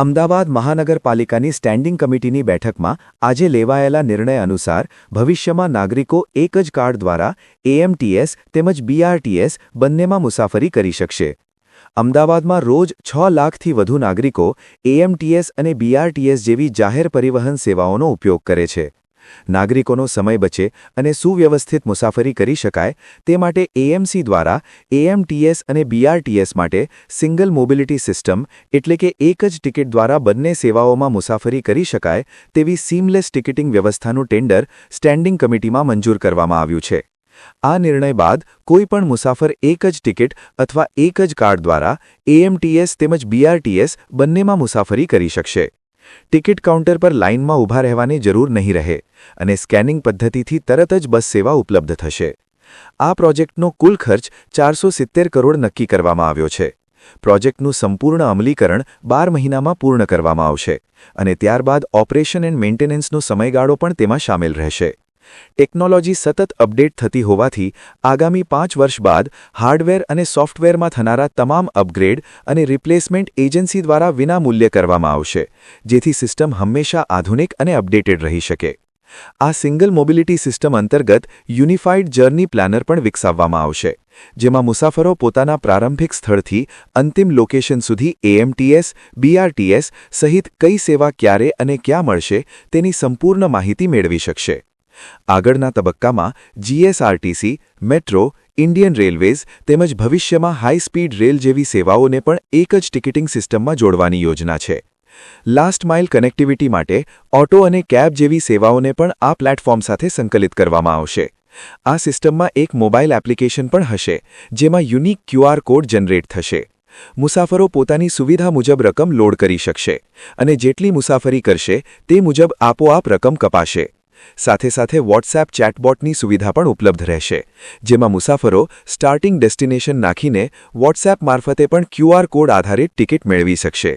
અમદાવાદ મહાનગરપાલિકાની સ્ટેન્ડિંગ કમિટીની બેઠકમાં આજે લેવાયેલા નિર્ણય અનુસાર ભવિષ્યમાં નાગરિકો એક જ કાર્ડ દ્વારા એએમટીએસ તેમજ બીઆરટીએસ બંનેમાં મુસાફરી કરી શકશે. અમદાવાદમાં રોજ છ લાખથી વધુ નાગરિકો એએમટીએસ અને બીઆરટીએસ જેવી જાહેર પરિવહન સેવાઓનો ઉપયોગ કરે છે. નાગરિકોનો સમય બચે અને સુવ્યવસ્થિત મુસાફરી કરી શકાય, તે માટે એએમસી દ્વારા એએમટીએસ અને બીઆરટીએસ માટે સિંગલ મોબિલિટી સિસ્ટમ એટલે કે એક જ ટિકિટ દ્વારા બંને સેવાઓમાં મુસાફરી કરી શકાય, તેવી સીમલેસ ટિકિટિંગ વ્યવસ્થાનું ટેન્ડર સ્ટેન્ડિંગ કમિટીમાં મંજૂર કરવામાં આવ્યું છે. આ નિર્ણય બાદ કોઈપણ મુસાફર એક જ ટિકિટ અથવા એક જ કાર્ડ દ્વારા એએમટીએસ તેમજ બીઆરટીએસ બંનેમાં મુસાફરી કરી શકશે. ટિકિટ કાઉન્ટર પર લાઇનમાં ઊભા રહેવાની જરૂર નહીં રહે અને સ્કેનિંગ પદ્ધતિથી તરત જ બસ સેવા ઉપલબ્ધ થશે. આ પ્રોજેક્ટનો કુલ ખર્ચ ચારસો કરોડ નક્કી કરવામાં આવ્યો છે. પ્રોજેક્ટનું સંપૂર્ણ અમલીકરણ બાર મહિનામાં પૂર્ણ કરવામાં આવશે અને ત્યારબાદ ઓપરેશન એન્ડ મેન્ટેનન્સનો સમયગાળો પણ તેમાં સામેલ રહેશે. ટેકનોલોજી સતત અપડેટ થતી હોવાથી આગામી પાંચ વર્ષ બાદ હાર્ડવેર અને સોફ્ટવેરમાં થનારા તમામ અપગ્રેડ અને રિપ્લેસમેન્ટ એજન્સી દ્વારા વિનામૂલ્ય કરવામાં આવશે, જેથી સિસ્ટમ હંમેશા આધુનિક અને અપડેટેડ રહી શકે. આ સિંગલ મોબિલિટી સિસ્ટમ અંતર્ગત યુનિફાઇડ જર્ની પ્લાનર પણ વિકસાવવામાં આવશે, જેમાં મુસાફરો પોતાના પ્રારંભિક સ્થળથી અંતિમ લોકેશન સુધી એએમટીએસ બીઆરટીએસ સહિત કઈ સેવા ક્યારે અને ક્યાં મળશે તેની સંપૂર્ણ માહિતી મેળવી શકશે. આગળના તબક્કામાં જીએસઆરટીસી મેટ્રો ઇન્ડિયન રેલવેઝ તેમજ ભવિષ્યમાં હાઈ સ્પીડ રેલ જેવી સેવાઓને પણ એક જ ટિકિટિંગ સિસ્ટમમાં જોડવાની યોજના છે. લાસ્ટ માઇલ કનેક્ટિવિટી માટે ઓટો અને કેબ જેવી સેવાઓને પણ આ પ્લેટફોર્મ સાથે સંકલિત કરવામાં આવશે. આ સિસ્ટમમાં એક મોબાઈલ એપ્લિકેશન પણ હશે, જેમાં યુનિક ક્યુઆર કોડ જનરેટ થશે. મુસાફરો પોતાની સુવિધા મુજબ રકમ લોડ કરી શકશે અને જેટલી મુસાફરી કરશે, તે મુજબ આપોઆપ રકમ કપાશે. સાથે સાથે વોટ્સએપ ચેટબોટની સુવિધા પણ ઉપલબ્ધ રહેશે, જેમાં મુસાફરો સ્ટાર્ટિંગ ડેસ્ટિનેશન નાખીને વોટ્સએપ મારફતે પણ ક્યુઆર કોડ આધારિત ટિકિટ મેળવી શકશે.